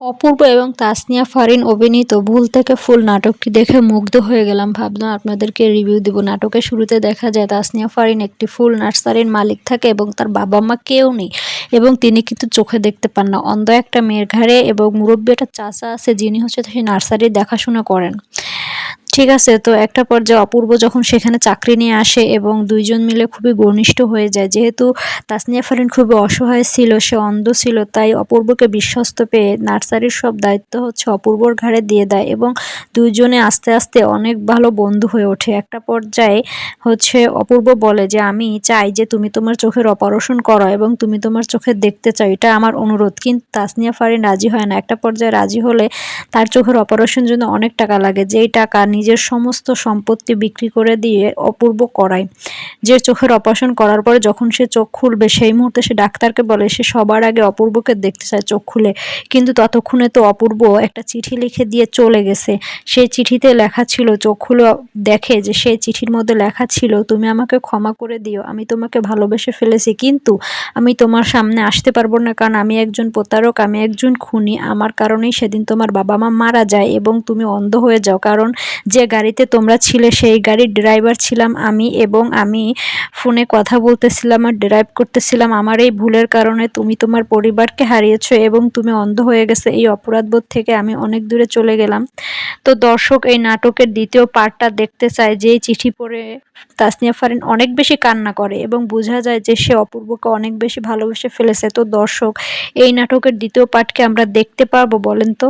অপূর্ব এবং তাসনিয়া ফারিন অভিনীত ভুল থেকে ফুল নাটকটি দেখে মুগ্ধ হয়ে গেলাম ভাবলাম আপনাদেরকে রিভিউ দিব। নাটকের শুরুতে দেখা যায়, তাসনিয়া ফারিন একটি ফুল নার্সারির মালিক থাকে এবং তার বাবা মা কেউ নেই এবং তিনি কিন্তু চোখে দেখতে পান না। অন্ধ একটা মেয়ের ঘাড়ে এবং মুরব্বী একটা চাষা আছে, যিনি হচ্ছে সেই নার্সারির দেখাশোনা করেন। ঠিক আছে, তো একটা পর্যায়ে অপূর্ব যখন সেখানে চাকরি নিয়ে আসে এবং দুইজন মিলে খুবই ঘনিষ্ঠ হয়ে যায়, যেহেতু তাসনিয়া ফারিন খুবই অসহায় ছিল, সে অন্ধ ছিল, তাই অপূর্বকে বিশ্বস্ত পেয়ে নার্সারির সব দায়িত্ব হচ্ছে অপূর্বর ঘাড়ে দিয়ে দেয় এবং দুইজনে আস্তে আস্তে অনেক ভালো বন্ধু হয়ে ওঠে। একটা পর্যায়ে হচ্ছে অপূর্ব বলে যে, আমি চাই যে তুমি তোমার চোখের অপারেশন করো এবং তুমি তোমার চোখে দেখতে চাও, এটা আমার অনুরোধ। কিন্তু তাসনিয়া ফারিন রাজি হয় না। একটা পর্যায়ে রাজি হলে তার চোখের অপারেশন জন্য অনেক টাকা লাগে, যেই টাকা নিজের সমস্ত সম্পত্তি বিক্রি করে দিয়ে অপূর্ব করায়। যে চোখের অপারেশন করার পরে যখন সে চোখ খুলবে, সেই মুহূর্তে সে ডাক্তারকে বলে, সে সবার আগে অপূর্বকে দেখতে চায় চোখ খুলে। কিন্তু ততক্ষণে তো অপূর্ব একটা চিঠি লিখে দিয়ে চলে গেছে। সেই চিঠিতে লেখা ছিল, চোখ খুলে দেখে যে সেই চিঠির মধ্যে লেখা ছিল, তুমি আমাকে ক্ষমা করে দিও, আমি তোমাকে ভালোবেসে ফেলেছি, কিন্তু আমি তোমার সামনে আসতে পারব না, কারণ আমি একজন প্রতারক, আমি একজন খুনি। আমার কারণেই সেদিন তোমার বাবা মা মারা যায় এবং তুমি অন্ধ হয়ে যাও, কারণ যে গাড়িতে তোমরা ছিলে, সেই গাড়ির ড্রাইভার ছিলাম আমি এবং আমি ফোনে কথা বলতেছিলাম আর ড্রাইভ করতেছিলাম। আমার এই ভুলের কারণে তুমি তোমার পরিবারকে হারিয়েছো এবং তুমি অন্ধ হয়ে গেছে। এই অপরাধবোধ থেকে আমি অনেক দূরে চলে গেলাম। তো দর্শক, এই নাটকের দ্বিতীয় পার্টটা দেখতে চায় যেই চিঠি পড়ে তাসনিয়া ফারিন অনেক বেশি কান্না করে এবং বোঝা যায় যে সে অপূর্বকে অনেক বেশি ভালোবেসে ফেলেছে। তো দর্শক, এই নাটকের দ্বিতীয় পার্টকে আমরা দেখতে পারব বলেন তো।